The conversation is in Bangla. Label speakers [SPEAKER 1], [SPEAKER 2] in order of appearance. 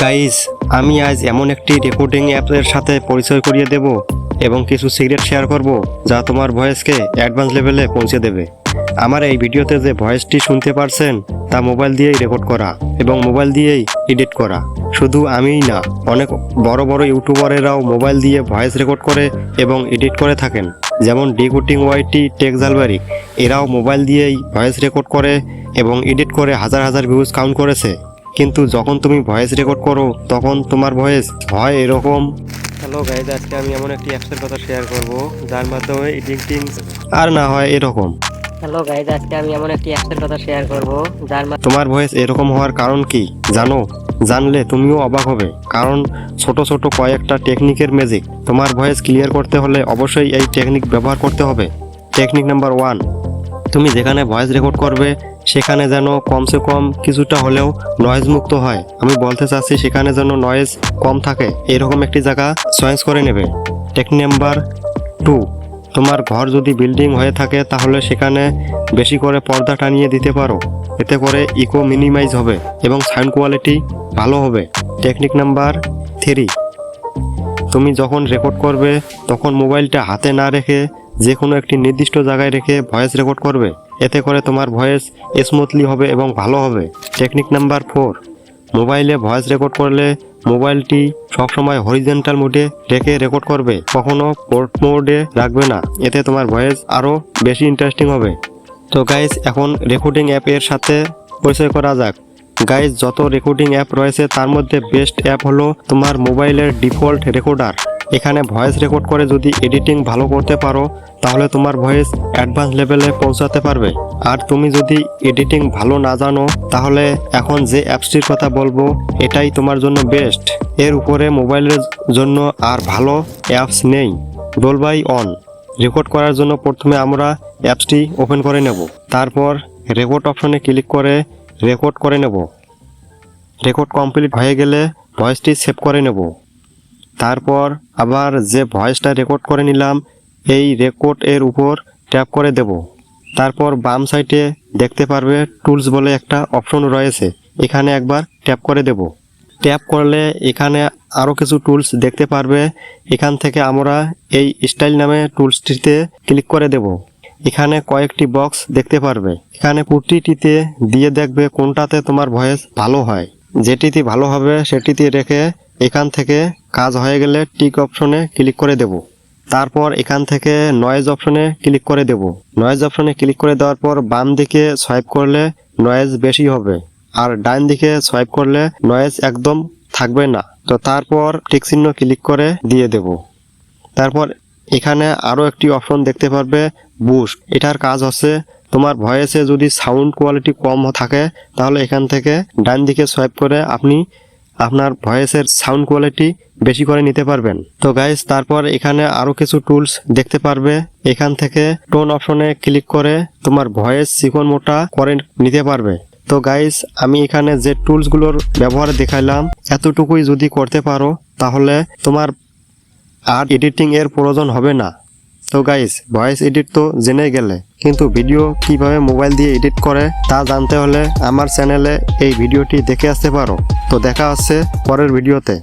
[SPEAKER 1] গাইজ আমি আজ এমন একটি রেকর্ডিং অ্যাপের সাথে পরিচয় করিয়ে দেব এবং কিছু সিক্রেট শেয়ার করব যা তোমার ভয়েসকে অ্যাডভান্স লেভেলে পৌঁছে দেবে। আমার এই ভিডিওতে যে ভয়েসটি শুনতে পারছেন, তা মোবাইল দিয়েই রেকর্ড করা এবং মোবাইল দিয়েই এডিট করা। শুধু আমিই না, অনেক বড় বড় ইউটিউবারেরাও মোবাইল দিয়ে ভয়েস রেকর্ড করে এবং এডিট করে থাকেন। যেমন ডিকুটিং ওয়াইটি টেক জালবারি এরাও মোবাইল দিয়েই ভয়েস রেকর্ড করে এবং এডিট করে হাজার হাজার ভিউজ কাউন্ট করেছে। কিন্তু যখন তুমি ভয়েস রেকর্ড করো তখন তোমার ভয়েস হয় এরকম। হ্যালো গাইজ আজকে আমি এমন একটি অ্যাপসের কথা শেয়ার করব যার মাধ্যমে এডিটিং আর না হয় এরকম।
[SPEAKER 2] হ্যালো গাইজ আজকে আমি এমন একটি অ্যাপসের কথা শেয়ার করব যার মাধ্যমে
[SPEAKER 1] তোমার ভয়েস এরকম হওয়ার কারণ কি? জানো? জানলে তুমিও অবাক হবে কারণ ছোট ছোট কয়েকটা টেকনিকের ম্যাজিক তোমার ভয়েস ক্লিয়ার করতে হলে অবশ্যই এই টেকনিক ব্যবহার করতে হবে। টেকনিক নাম্বার ওয়ান তুমি যেখানে ভয়েস রেকর্ড করবে, সেখানে যেন কমসে কম কিছুটা হলেও নয়েজ মুক্ত হয়। আমি বলতে চাচ্ছি সেখানে যেন নয়েজ কম থাকে। এরকম একটি জায়গা চয়েস করে নেবে। টেকনিক নাম্বার টু তোমার ঘর যদি বিল্ডিং হয়ে থাকে, তাহলে সেখানে বেশি করে পর্দা টানিয়ে দিতে পারো। এতে করে ইকো মিনিমাইজ হবে এবং সাউন্ড কোয়ালিটি ভালো হবে। টেকনিক নাম্বার থ্রি তুমি যখন রেকর্ড করবে, তখন মোবাইলটা হাতে না রেখে যে কোনো একটি নির্দিষ্ট জায়গায় রেখে ভয়েস রেকর্ড করবে। এতে করে তোমার ভয়েস স্মুথলি হবে এবং ভালো হবে। টেকনিক নাম্বার ফোর মোবাইলে ভয়েস রেকর্ড করলে মোবাইলটি সবসময় হরিজেন্টাল মোডে রেখে রেকর্ড করবে। কখনো পোর্ট মোডে রাখবে না। এতে তোমার ভয়েস আরও বেশি ইন্টারেস্টিং হবে। তো গাইজ এখন রেকর্ডিং অ্যাপের সাথে পরিচয় করা যাক। গাইজ যত রেকর্ডিং অ্যাপ রয়েছে, তার মধ্যে বেস্ট অ্যাপ হলো তোমার মোবাইলের ডিফল্ট রেকর্ডার এখানে ভয়েস রেকর্ড করে যদি এডিটিং ভালো করতে পারো, তাহলে তোমার ভয়েস অ্যাডভান্স লেভেলে পৌঁছাতে পারবে। আর তুমি যদি এডিটিং ভালো না জানো, তাহলে এখন যে অ্যাপসটির কথা বলব, এটাই তোমার জন্য বেস্ট এর উপরে মোবাইলের জন্য আর ভালো অ্যাপস নেই। ডোলবাই অন রেকর্ড করার জন্য প্রথমে আমরা অ্যাপসটি ওপেন করে নেব। তারপর রেকর্ড অপশনে ক্লিক করে রেকর্ড করে নেব। রেকর্ড কমপ্লিট হয়ে গেলে ভয়েসটি সেভ করে নেব। তারপর আবার যে ভয়েসটা রেকর্ড করে নিলাম, এই রেকর্ড এর উপর ট্যাপ করে দেব। তারপর বাম সাইডে দেখতে পারবে টুলস বলে একটা অপশন রয়েছে, এখানে একবার ট্যাপ করে দেব। ট্যাপ করলে এখানে আরও কিছু টুলস দেখতে পারবে। এখান থেকে আমরা এই স্টাইল নামে টুলসটিতে ক্লিক করে দেব। এখানে কয়েকটি বক্স দেখতে পারবে। এখানে প্রতিটিতে দিয়ে দেখবে কোনটাতে তোমার ভয়েস ভালো হয়। যেটিতে ভালো হবে সেটিতে রেখে এখান থেকে কাজ হয়ে গেলে টিক অপশনে ক্লিক করে দেব। তারপর এখান থেকে নয়েজ অপশনে ক্লিক করে দেব। নয়েজ অপশনে ক্লিক করে দেওয়ার পর বাম দিকে সোয়াইপ করলে নয়েজ বেশি হবে। আর ডান দিকে সোয়াইপ করলে নয়েজ একদম থাকবে না। তো তারপর টিক চিহ্ন ক্লিক করে দিয়ে দেব। তারপর এখানে আরও একটি অপশন দেখতে পারবে বুস্ট এটার কাজ হচ্ছে তোমার ভয়েসে যদি সাউন্ড কোয়ালিটি কম থাকে, তাহলে এখান থেকে ডান দিকে সোয়াইপ করে আপনি আপনার ভয়েসের সাউন্ড কোয়ালিটি বেশি করে নিতে পারবেন। তো গাইস তারপর এখানে আরও কিছু টুলস দেখতে পারবে। এখান থেকে টোন অপশনে ক্লিক করে তোমার ভয়েস চিকন মোটা করে নিতে পারবে। তো গাইস আমি এখানে যে টুলসগুলোর ব্যবহার দেখাইলাম, এতটুকুই যদি করতে পারো, তাহলে তোমার আর এডিটিং এর প্রয়োজন হবে না। তো গাইস ভয়েস এডিট তো জেনে গেলে, কিন্তু ভিডিও কীভাবে মোবাইল দিয়ে এডিট করে তা জানতে হলে আমার চ্যানেলে এই ভিডিওটি দেখে আসতে পারো। তো দেখা হচ্ছে পরের ভিডিওতে